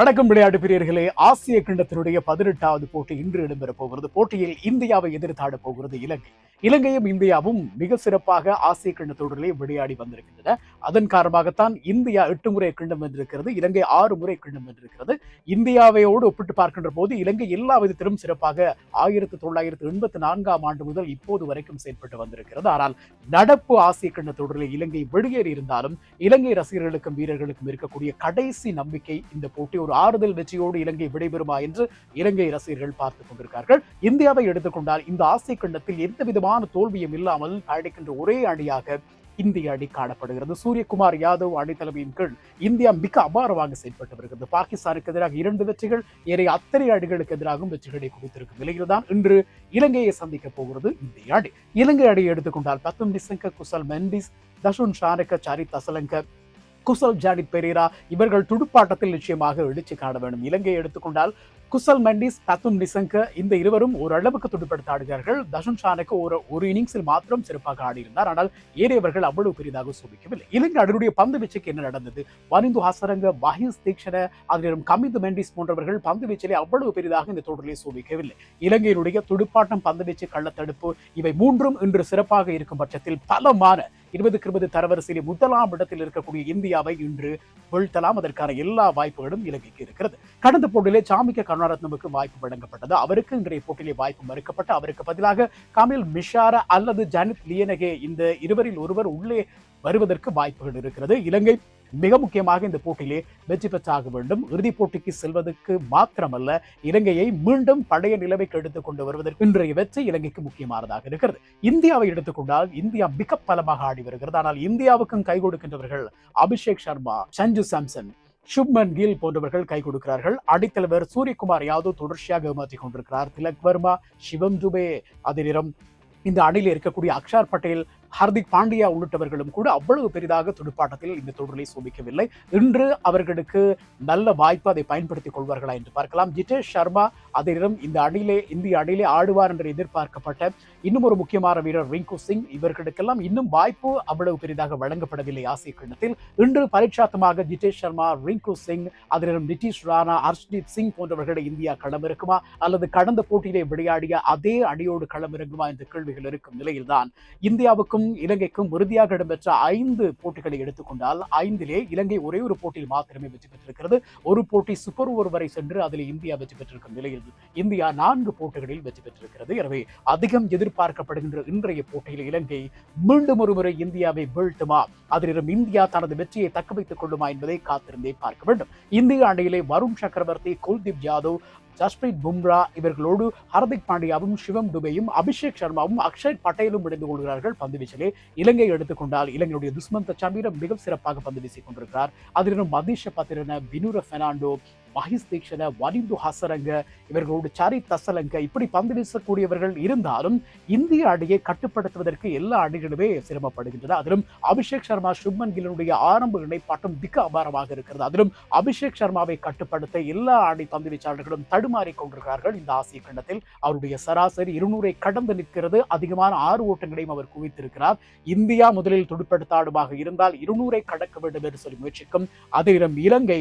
வணக்கம் விளையாட்டு பிரியர்களே ஆசிய கிண்டத்தினுடைய பதினெட்டாவது போட்டி இன்று இடம்பெறப் போகிறது. போட்டியில் இந்தியாவை எதிர்த்தாட போகிறது இலங்கை. இலங்கையும் இந்தியாவும் மிக சிறப்பாக ஆசிய கிண்ட தொடரிலே விளையாடி வந்திருக்கின்றன. அதன் காரணமாகத்தான் இந்தியா எட்டு முறை கிண்டம் வென்றிருக்கிறது. இலங்கை ஆறு முறை கிண்டம் வென்றிருக்கிறது. இந்தியாவையோடு ஒப்பிட்டு பார்க்கின்ற போது இலங்கை எல்லா விதத்திலும் சிறப்பாக ஆயிரத்தி தொள்ளாயிரத்தி எண்பத்தி நான்காம் ஆண்டு முதல் இப்போது வரைக்கும் செயல்பட்டு வந்திருக்கிறது. ஆனால் நடப்பு ஆசிய கிண்ட தொடரில் இலங்கை வெளியேறி இருந்தாலும் இலங்கை ரசிகர்களுக்கும் வீரர்களுக்கும் இருக்கக்கூடிய கடைசி நம்பிக்கை இந்த போட்டி ஒரு ஆறுதல் வெற்றியோடு இலங்கை விடைபெறுமா என்று இலங்கை ரசிகர்கள் பார்த்துக் கொண்டிருக்கிறார்கள் இந்தியாவை எடுத்துக்கொண்டால் இந்த ஆசிய கண்டத்தில் எந்த விதமான தோல்வியும் இல்லாமல் அழைக்கின்ற ஒரே அணியாக இந்திய அணி காணப்படுகிறது. சூரியகுமார் யாதவ் அணி தலைமையின் கீழ் இந்தியா மிக அபாரமாக செயல்பட்டு வருகிறது. பாகிஸ்தானுக்கு எதிராக இரண்டு வெற்றிகள் ஏறைய அத்தனை அணிகளுக்கு எதிராகவும் வெற்றிகளை குவித்திருக்கும் நிலையில்தான் இன்று இலங்கையை சந்திக்க போகிறது இந்திய அணி. இலங்கை அணியை எடுத்துக்கொண்டால் பத்தும் டிசங்க குசல் மெண்டிஸ் தஷுன் ஷானக சரித் அசலங்க குசல் ஜானித் பெரீரா இவர்கள் துடுப்பாட்டத்தில் நிச்சயமாக எழுச்சி காண வேண்டும். இலங்கையை எடுத்துக்கொண்டால் குசல் மெண்டிஸ் தத்தும் நிசங்க இந்த இருவரும் ஓரளவுக்கு துடுப்படுத்த ஆடுகிறார்கள் தஷன் ஷானுக்கு ஒரு ஒரு இன்னிங்ஸில் மாத்திரம் சிறப்பாக ஆடியிருந்தார். ஆனால் ஏறியவர்கள் அவ்வளவு பெரிதாக சோபிக்கவில்லை. இலங்கை அவருடைய பந்து வீச்சுக்கு என்ன நடந்தது? வனிந்து ஹசரங்க மஹிஸ் தீக்ஷண அதிலும் கமிந்து மெண்டிஸ் போன்றவர்கள் பந்து வீச்சிலே அவ்வளவு பெரிதாக இந்த தொடரிலே சோபிக்கவில்லை. இலங்கையினுடைய துடுப்பாட்டம் பந்து வீச்சு கள்ளத்தடுப்பு இவை மூன்றும் இன்று சிறப்பாக இருக்கும் பட்சத்தில் பலமான இருபதுக்கு இருபது தரவரிசையில் முதலாம் இடத்தில் இருக்கக்கூடிய இந்தியாவை இன்று வீழ்த்தலாம். அதற்கான எல்லா வாய்ப்புகளும் இலங்கைக்கு இருக்கிறது. கடந்த போட்டியிலே சாமிக்க கருணாரத்னமுக்கு வாய்ப்பு வழங்கப்பட்டது. அவருக்கு இன்றைய போட்டியிலே வாய்ப்பு மறுக்கப்பட்டு அவருக்கு பதிலாக கமில் மிஷாரா அல்லது ஜானித் லியனகே இந்த இருவரில் ஒருவர் உள்ளே வருவதற்கு வாய்ப்புகள் இருக்கிறது. இலங்கை மிக முக்கியமாக இந்த போட்டியிலே வெற்றி பெற்றாக வேண்டும். இறுதிப் போட்டிக்கு செல்வதற்கு மாத்திரமல்ல இலங்கையை மீண்டும் பழைய நிலைமைக்கு எடுத்துக் கொண்டு வருவதற்கு இன்றைய வெற்றி இலங்கைக்கு முக்கியமானதாக இருக்கிறது. இந்தியாவை எடுத்துக்கொண்டால் இந்தியா மிக பலமாக ஆடி வருகிறது. ஆனால் இந்தியாவுக்கும் கை கொடுக்கின்றவர்கள் அபிஷேக் சர்மா சஞ்சு சாம்சன் சுப்மன் கில் போன்றவர்கள் கை கொடுக்கிறார்கள். அடித்தலைவர் சூரியகுமார் யாதவ் தொடர்ச்சியாக ஏமாற்றிக் கொண்டிருக்கிறார். திலக் வர்மா சிவம் துபே அதே நேரம் இந்த அணியில் இருக்கக்கூடிய அக்ஷார் பட்டேல் ஹர்திக் பாண்டியா உள்ளிட்டவர்களும் கூட அவ்வளவு பெரிதாக துடுப்பாட்டத்தில் இந்த தொடரை சோபிக்கவில்லை. இன்று அவர்களுக்கு நல்ல வாய்ப்பு அதை பயன்படுத்திக் கொள்வார்களா என்று பார்க்கலாம். ஜிதேஷ் சர்மா அதே நேரம் இந்த அணியிலே இந்திய அணியிலே ஆடுவார் என்று எதிர்பார்க்கப்பட்ட இன்னும் ஒரு முக்கியமான வீரர் ரிங்கு சிங். இவர்களுக்கெல்லாம் இன்னும் வாய்ப்பு அவ்வளவு பெரிதாக வழங்கப்படவில்லை ஆசிய கிண்ணத்தில் இன்று பரீட்சாத்தமாக ஜிதேஷ் சர்மா ரிங்கு சிங் அதே நேரம் நிதிஷ் ராணா ஹர்ஷ்தீப் சிங் போன்றவர்களை இந்தியா களமிறக்குமா? அல்லது கடந்த போட்டியிலே விளையாடிய அதே அணியோடு களமிறங்குமா என்ற கேள்விகள் இருக்கும் நிலையில்தான் இந்தியாவுக்கும் இந்தியாவுக்கும் இலங்கைக்கும் உறுதியாக இடம்பெற்ற ஐந்து போட்டிகளை எடுத்துக்கொண்டால் ஐந்திலே இலங்கை ஒரே ஒரு போட்டியில் மாத்திரமே வெற்றி பெற்றிருக்கிறது. ஒரு போட்டி சூப்பர் ஓவர் வரை சென்று அதில் இந்தியா வெற்றி பெற்றிருக்கும் நிலையில் இந்தியா நான்கு போட்டிகளில் வெற்றி பெற்றிருக்கிறது. எனவே அதிகம் எதிர்பார்க்கப்படுகின்ற இன்றைய போட்டியில் இலங்கை மீண்டும் ஒருமுறை இந்தியாவை வீழ்த்துமா? அதிலும் இந்தியா தனது வெற்றியை தக்க வைத்துக் கொள்ளுமா என்பதை காத்திருந்தே பார்க்க வேண்டும். இந்திய அணியிலே வருண் சக்கரவர்த்தி குல்தீப் யாதவ் ஜஸ்பிரீத் பும்ரா இவர்களோடு ஹர்திக் பாண்டியாவும் சிவம் துபேயும் அபிஷேக் சர்மாவும் அக்ஷய் பட்டேலும் இணைந்து கொள்கிறார்கள் பந்து வீச்சிலே இலங்கை எடுத்துக்கொண்டால் இலங்கையுடைய துஷ்மந்த சமீரம் மிக சிறப்பாக பந்து வீசிக் கொண்டிருக்கிறார். அதிலும் மதீஷ பத்திரன வினூர பெர்னாண்டோ மஹிஸ் தீக்ஷண வனிந்து ஹசரங்க இவர்களோடு சாரி தசலங்க இப்படி பந்து வீசக்கூடியவர்கள் இருந்தாலும் இந்திய அணியை கட்டுப்படுத்துவதற்கு எல்லா அணிகளுமே சிரமப்படுகின்றன. அதிலும் அபிஷேக் சர்மா சுப்மன் கிலனுடைய ஆரம்ப இணைப்பாட்டம் மிக அபாரமாக இருக்கிறது. அதிலும் அபிஷேக் சர்மாவை கட்டுப்படுத்த எல்லா அணி பந்து வீச்சாளர்களும் தடுமாறி கொண்டிருக்கிறார்கள். இந்த ஆசிய கண்டத்தில் அவருடைய சராசரி இருநூறை கடந்து நிற்கிறது. அதிகமான ஆறு ஓட்டங்களையும் அவர் குவித்திருக்கிறார். இந்தியா முதலில் துடுப்படுத்தாடுமாக இருந்தால் இருநூறை கடக்க வேண்டும் என்று சொல்லி முயற்சிக்கும் அதே இலங்கை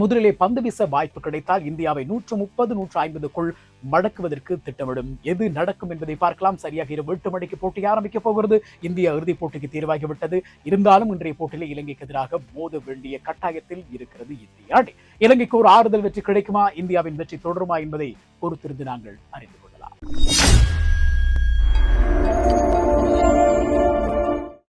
முதலிலே பந்து வீச வாய்ப்பு கிடைத்தால் இந்தியாவை நூற்று முப்பது நூற்று ஐம்பதுக்குள் மடக்குவதற்கு திட்டமிடும். எது நடக்கும் என்பதை பார்க்கலாம். சரியாக இரவு எட்டு மணிக்கு போட்டி ஆரம்பிக்க போகிறது. இந்தியா இறுதிப் போட்டிக்கு தேர்வாகிவிட்டது. இருந்தாலும் இன்றைய போட்டியில் இலங்கைக்கு எதிராக மோத வேண்டிய கட்டாயத்தில் இருக்கிறது இந்திய. அணி இலங்கைக்கு ஒரு ஆறுதல் வெற்றி கிடைக்குமா? இந்தியாவின் வெற்றி தொடருமா என்பதை பொறுத்திருந்து நாங்கள் அறிந்து கொள்ளலாம்.